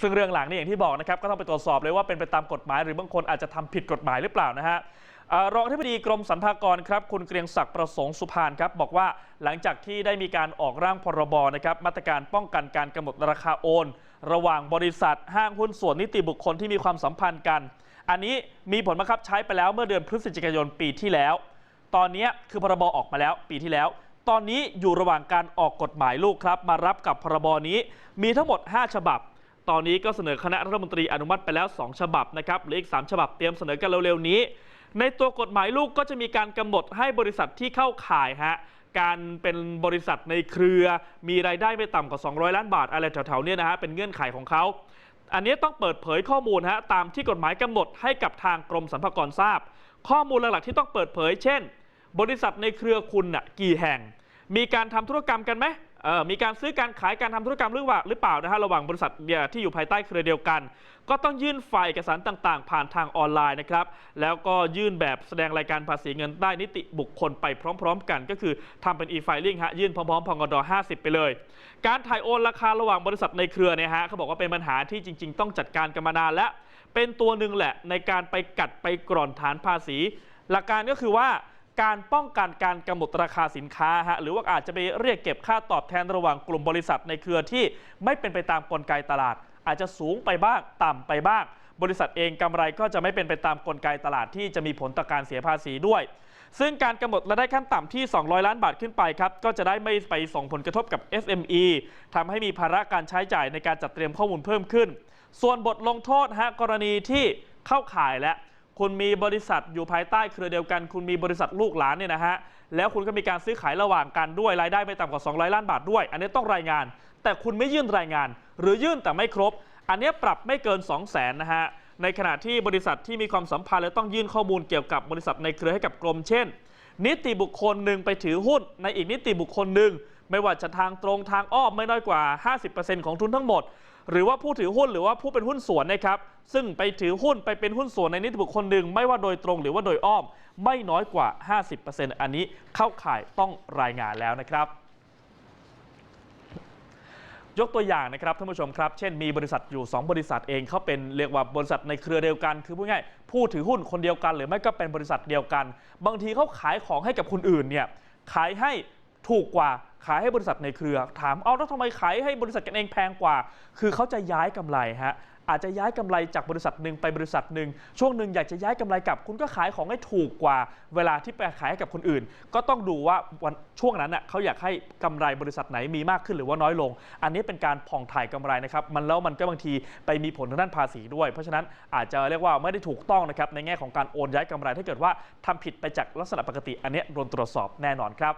ซึ่งเรื่องหลังนี่อย่างที่บอกนะครับก็ต้องไปตรวจสอบเลยว่าเป็นไปตามกฎหมาย หรือบางคนอาจจะทำผิดกฎหมายหรือเปล่านะฮะเอ่อรองอธิบดีกรมสรรพากรครับคุณเกรียงศักดิ์ประสงค์สุพานครับบอกว่าหลังจากที่ได้มีการออกร่างพรบนะครับมาตรการป้องกันการกำหนดราคาโอน ระหว่างบริษัท ห้างหุ้นส่วนนิติบุคคลที่มีความสัมพันธ์กัน อันนี้มีผลบังคับใช้ไปแล้วเมื่อเดือนพฤศจิกายนปีที่แล้ว ตอนนี้คือพรบออกมาแล้วปีที่แล้ว ตอนนี้อยู่ระหว่างการออกกฎหมายลูกครับ มารับกับพรบนี้ มีทั้งหมด 5 ฉบับ ตอนนี้ก็เสนอคณะรัฐมนตรีอนุมัติไปแล้ว 2 ฉบับนะครับเหลืออีก 3 ฉบับเตรียมเสนอกันเร็วๆนี้ ในตัวกฎหมายลูกก็จะมีการกำหนดให้บริษัทที่เข้าข่ายฮะการเป็นบริษัทในเครือ มีรายได้ไม่ต่ำกว่า 200 ล้านบาท อะไรแถวๆเนี้นะฮะเป็นเงื่อนไขของเขาอันนี้ต้องเปิดเผยข้อมูลฮะตามที่กฎหมายกำหนดให้กับทางกรมสรรพากรทราบ ข้อมูลหลักๆที่ต้องเปิดเผย เช่น บริษัทในเครือคุณน่ะกี่แห่ง มีการทำธุรกรรมกันไหม มีการซื้อการขายการทำธุรกรรมหรือว่าหรือเปล่านะฮะระหว่างบริษัทเนี่ยที่อยู่ภายใต้เครือเดียวกัน ก็ต้องยื่นไฟล์เอกสารต่างๆ ผ่านทางออนไลน์นะครับแล้วก็ยื่นแบบแสดงรายการภาษีเงินได้นิติบุคคลไปพร้อม ๆ กัน ก็คือทำเป็น e-filing ฮะยื่นพร้อมๆพงด50 ไปเลย การถ่ายโอนราคาระหว่างบริษัทในเครือเนี่ยฮะเขาบอกว่าเป็นปัญหาที่จริง ๆ ต้องจัดการกันมานานแล้วเป็นตัวหนึ่งแหละในการไปกัดไปกร่อนฐานภาษี หลักการก็คือว่า การป้องกันการกำหนดราคาสินค้าฮะหรือว่าอาจจะไปเรียกเก็บค่าตอบแทนระหว่างกลุ่มบริษัทในเครือที่ไม่เป็นไปตามกลไกตลาด อาจจะสูงไปบ้างต่ำไปบ้าง บริษัทเองกำไรก็จะไม่เป็นไปตามกลไกตลาดที่จะมีผลต่อการเสียภาษีด้วย ซึ่งการกำหนดรายได้ขั้นต่ำที่ 200 ล้านบาทขึ้นไปครับก็จะได้ไม่ไปส่งผลกระทบกับ SME ทำให้มีภาระการใช้จ่ายในการจัดเตรียมข้อมูลเพิ่มขึ้น ส่วนบทลงโทษฮะกรณีที่เข้าข่ายและ คุณมีบริษัทอยู่ภายใต้เครือเดียวกัน คุณมีบริษัทลูกหลานเนี่ยนะฮะแล้วคุณก็มีการซื้อขายระหว่างกันด้วยรายได้ไม่ต่ำกว่า 200 ล้านบาทด้วย อันนี้ต้องรายงาน แต่คุณไม่ยื่นรายงาน หรือยื่นแต่ไม่ครบ อันนี้ปรับไม่เกิน 2 0 0 0 0นนะฮะในขณะที่บริษัทที่มีความสัมพันธ์และต้องยื่นข้อมูลเกี่ยวกับบริษัทในเครือให้กับกรมเช่น นิติบุคคลหนึ่งไปถือหุ้น ในอีกนิติบุคคลหนึ่งไม่ว่าจะทางตรงทางอ้อมไม่น้อยกว่า 50%ของทุนทั้งหมด หรือว่าผู้ถือหุ้นหรือว่าผู้เป็นหุ้นส่วนนะครับซึ่งไปถือหุ้นไปเป็นหุ้นส่วนในนิติบุคคลหนึ่งไม่ว่าโดยตรงหรือว่าโดยอ้อม ไม่น้อยกว่า 50%อันนี้เข้าข่ายต้องรายงานแล้วนะครับ ยกตัวอย่างนะครับท่านผู้ชมครับ เช่นมีบริษัทอยู่ 2 บริษัทเองเขาเป็นเรียกว่าบริษัทในเครือเดียวกัน คือพูดง่ายผู้ถือหุ้นคนเดียวกัน หรือไม่ก็เป็นบริษัทเดียวกัน บางทีเขาขายของให้กับคนอื่นเนี่ยขายให้ ถูกกว่าขายให้บริษัทในเครือ ถามเอาแล้วทำไมขายให้บริษัทกันเองแพงกว่า คือเขาจะย้ายกำไรฮะอาจจะย้ายกำไรจากบริษัทหนึ่งไปบริษัทหนึ่งช่วงหนึ่งอยากจะย้ายกำไรกลับ คุณก็ขายของให้ถูกกว่า เวลาที่ไปขายให้กับคนอื่น ก็ต้องดูว่าวันช่วงนั้นน่ะเขาอยากให้กำไรบริษัทไหนมีมากขึ้นหรือว่าน้อยลง อันนี้เป็นการผ่องถ่ายกำไรนะครับมันแล้วมันก็บางทีไปมีผลทางด้านภาษีด้วย เพราะฉะนั้นอาจจะเรียกว่าไม่ได้ถูกต้องนะครับในแง่ของการโอนย้ายกำไรถ้าเกิดว่าทำผิดไปจากลักษณะปกติ อันนี้โดนตรวจสอบแน่นอนครับ